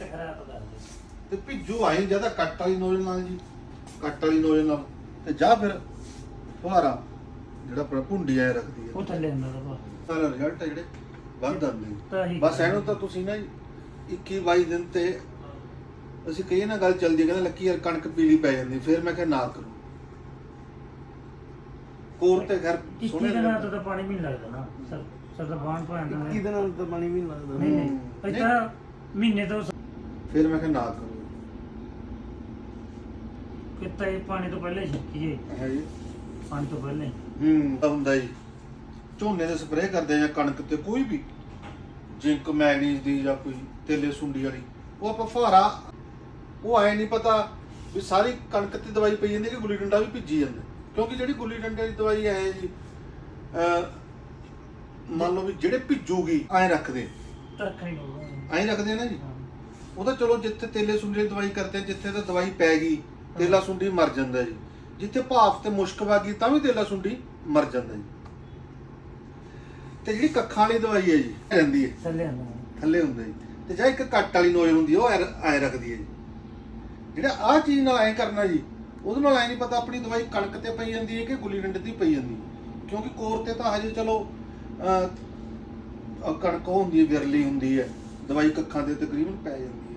ਤੇ ਖਰਾਬ ਕਰ ਦੇ ਤੇ ਭਿੱਜੂ ਆਈ ਜ਼ਿਆਦਾ ਕੱਟ ਵਾਲੀ ਨੋਜ਼ਲ ਨਾਲ ਜੀ ਕੱਟ ਵਾਲੀ ਨੋਜ਼ਲ ਨਾਲ। ਤੇ ਜਾਂ ਫਿਰ ਫੁਹਾਰਾ ਜਿਹੜਾ ਆਪਣਾ ਭੁੰਡੀ ਐ ਰੱਖਦੀ ਹੈ। ਉਹ ਥੱਲੇ ਹੁੰਦਾ ਤਾਂ ਸਾਰਾ ਰਿਜ਼ਲਟ ਹੈ ਜਿਹੜੇ ਵੱਧ ਆਉਂਦੇ ਤਾਂ। ਹੀ ਬਸ ਇਹਨੂੰ ਤਾਂ ਤੁਸੀਂ ਨਾ 21 22 ਦਿਨ ਤੇ ਅਸੀਂ ਕਹੀ ਨਾ ਗੱਲ ਚੱਲਦੀ ਹੈ ਕਹਿੰਦਾ ਲੱਕੀ ਯਾਰ ਕਣਕ ਪੀਲੀ ਪੈ ਜਾਂਦੀ ਫਿਰ ਮੈਂ ਕਿਹਾ ਨਾ ਕਰੋ। ਕੋਰ ਤੇ ਘਰ ਸੋਹਣੇ ਦਿਨਾਂ ਲੱਗਦੇ। ਤੋਂ ਤਾਂ ਪਾਣੀ ਵੀ ਨਹੀਂ ਲੱਗਦਾ ਨਾ। ਸਰ ਸਰ ਦਾ ਬਾਣ ਪਾਣ ਦਾ ਇੱਕੀ ਦਿਨਾਂ ਨੂੰ ਤਾਂ ਪਾਣੀ ਵੀ ਨਹੀਂ ਲੱਗਦਾ। ਨਹੀਂ ਨਹੀਂ। ਹੂੰ। ਇਹ ਤਾਂ ਮਹੀਨੇ ਤੋਂ ਫਿਰ ਮੈਂ ਕਿਹਾ ਨਾ ਕਰੋ। ਕਿਤਾ ਇਹ ਪਾਣੀ ਤੋਂ ਪਹਿਲੇ ਛਿੱਕੀਏ ਹੈ ਜੀ। ਪਾਣੀ ਤੋਂ ਪਹਿਲੇ ਹੂੰ। ਤਾਂ ਹੁੰਦਾ ਜੀ। ਝੋਨੇ ਦੇ ਸਪਰੇਅ ਕਰਦੇ ਆ ਜਾਂ ਕਣਕ ਤੇ ਕੋਈ ਵੀ ਜਿੰਕ ਮੈਗਨੀਜ਼ ਦੀ ਜਾਂ ਕੋਈ ਤੇਲੇ ਸੁੰਡੀ ਵਾਲੀ ਉਹ ਆਪਾਂ ਫੁਹਾਰਾ ਉਹ ਐ ਨਹੀਂ ਪਤਾ ਵੀ ਸਾਰੀ ਕਣਕ ਤੇ ਦਵਾਈ ਪਈ ਜਾਂਦੀ ਕਿ ਗੁੱਲੀ ਡੰਡਾ ਵੀ ਭਿੱਜੀ ਜਾਂਦਾ। ਕਿਉਂਕਿ ਜਿਹੜੀ ਗੁੱਲੀ ਡੰਡੇ ਦੀ ਦਵਾਈ ਐ ਜੀ ਅਹ, ਮੰਨ ਲਓ ਵੀ ਜਿਹੜੇ ਭਿੱਜੂਗੀ ਐ ਰੱਖਦੇ ਤਰਖ ਨਹੀਂ ਹੋਊਗਾ ਐਂ ਰੱਖਦੇ ਨਾ ਜੀ। ਉਹ ਤਾਂ ਚਲੋ ਜਿੱਥੇ ਤੇਲੇ ਸੁੰਡੀ ਦੀ ਦਵਾਈ ਕਰਦੇ ਆ, ਜਿੱਥੇ ਤਾਂ ਦਵਾਈ ਪੈ ਗਈ ਤੇਲਾ ਸੁੰਡੀ ਮਰ ਜਾਂਦਾ ਜੀ। ਜਿੱਥੇ ਭਾਫ ਤੇ ਮੁਸ਼ਕ ਵਾਗੀ ਤਾਂ ਵੀ ਤੇਲਾ ਸੁੰਡੀ ਮਰ ਜਾਂਦਾ ਜੀ। ਤੇ ਜਿਹੜੀ ਕੱਖਾਂ ਵਾਲੀ ਦਵਾਈ ਹੈ ਜੀ ਰਹਿੰਦੀ ਹੈ। ਥੱਲੇ ਹੁੰਦਾ ਥੱਲੇ ਹੁੰਦਾ ਜੀ। ਤੇ ਜਾਂ ਇੱਕ ਕੱਟ ਵਾਲੀ ਨੋਜ਼ ਹੁੰਦੀ ਹੈ ਉਹ ਐ ਐ ਰੱਖਦੀ ਹੈ ਜੀ। ਜਿਹੜਾ ਆਹ ਚੀਜ਼ ਨਾਲ ਐ ਕਰਨਾ ਜੀ ਉਹਦੇ ਨਾਲ ਐ ਨਹੀਂ ਪਤਾ ਆਪਣੀ ਦਵਾਈ ਕਣਕ ਤੇ ਪਈ ਜਾਂਦੀ ਹੈ ਕਿ ਗੁੱਲੀ ਡੰਡੇ ਤੇ ਪਈ ਜਾਂਦੀ ਹੈ। ਕਿਉਂਕਿ ਕੋਰ ਤੇ ਤਾਂ ਹਜੇ ਚਲੋ ਅਹ, ਅਹ ਕਣਕ ਉਹ ਹੁੰਦੀ ਹੈ ਵਿਰਲੀ ਹੁੰਦੀ ਹੈ। ਦਵਾਈ ਕੱਖਾਂ ਤੇ ਤਕਰੀਬਨ ਪੈ ਜਾਂਦੀ ਹੈ।